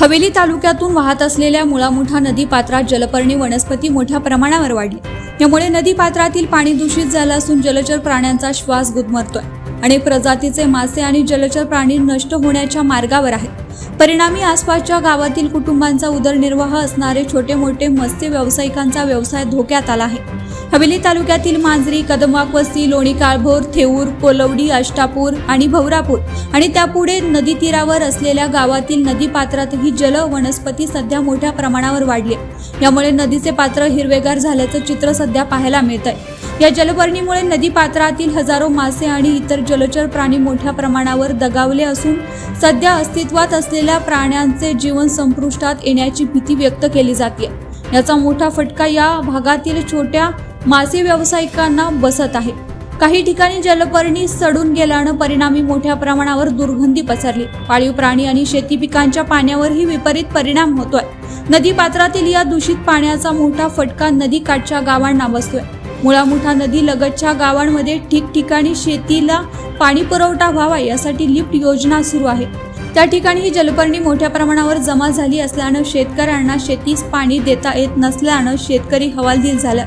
हवेली तालुक्यातून वाहत असलेल्या मुळामुठा नदी पात्रात जलपर्णी वनस्पती मोठ्या प्रमाणावर वाढली. यामुळे नदी पात्रातील पाणी दूषित झालं असून जलचर प्राण्यांचा श्वास गुदमरतोय अनेक प्रजातीचे मासे आणि जलचर प्राणी नष्ट होण्याच्या मार्गावर आहेत. परिणामी आसपासच्या गावातील कुटुंबांचा उदरनिर्वाह असणारे छोटे मोठे मत्स्य व्यावसायिकांचा व्यवसाय धोक्यात आला आहे. हवेली तालुक्यातील मांजरी कदमवाक वस्ती लोणी काळभोर थेऊर कोलवडी अष्टापूर आणि भवरापूर आणि त्यापुढे नदी तीरावर असलेल्या गावातील नदी पात्रातही जल वनस्पती सध्या मोठ्या प्रमाणावर वाढली आहे. यामुळे नदीचे पात्र हिरवेगार झाल्याचं चित्र सध्या पाहायला मिळत आहे या जलपर्णीमुळे नदी पात्रातील हजारो मासे आणि इतर जलचर प्राणी मोठ्या प्रमाणावर दगावले असून सध्या अस्तित्वात असलेल्या प्राण्यांचे जीवन संपुष्टात येण्याची भीती व्यक्त केली जाते याचा मोठा फटका या भागातील छोट्या मासे व्यावसायिकांना बसत आहे. काही ठिकाणी जलपर्णी सडून गेल्यानं परिणामी मोठ्या प्रमाणावर दुर्गंधी पसरली. पाळीव प्राणी आणि शेती पिकांच्या पाण्यावरही विपरीत परिणाम होतोय. नदी पात्रातील या दूषित पाण्याचा मोठा फटका नदी काठच्या गावांना बसतोय. मुळामुठा नदी लगतच्या गावांमध्ये ठिकठिकाणी शेतीला पाणी पुरवठा व्हावा यासाठी लिफ्ट योजना सुरू आहे. त्या ठिकाणी ही जलपर्णी मोठ्या प्रमाणावर जमा झाली असल्यानं शेतकऱ्यांना शेतीस पाणी देता येत नसल्यानं शेतकरी हवालदिल झाला.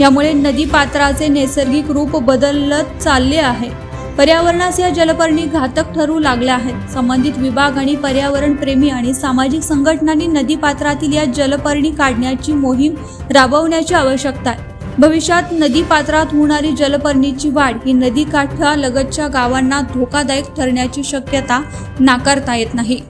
यामुळे नदी पात्राचे नैसर्गिक रूप बदलत चालले आहे. पर्यावरणास या जलपर्णी घातक ठरू लागल्या आहेत. संबंधित विभाग आणि पर्यावरण प्रेमी आणि सामाजिक संघटनांनी नदी पात्रातील या जलपर्णी काढण्याची मोहीम राबवण्याची आवश्यकता आहे. भविष्यात नदी पात्रात होणारी जलपर्णीची वाढ ही नदी काठा लगतच्या गावांना धोकादायक ठरण्याची शक्यता नाकारता येत नाही.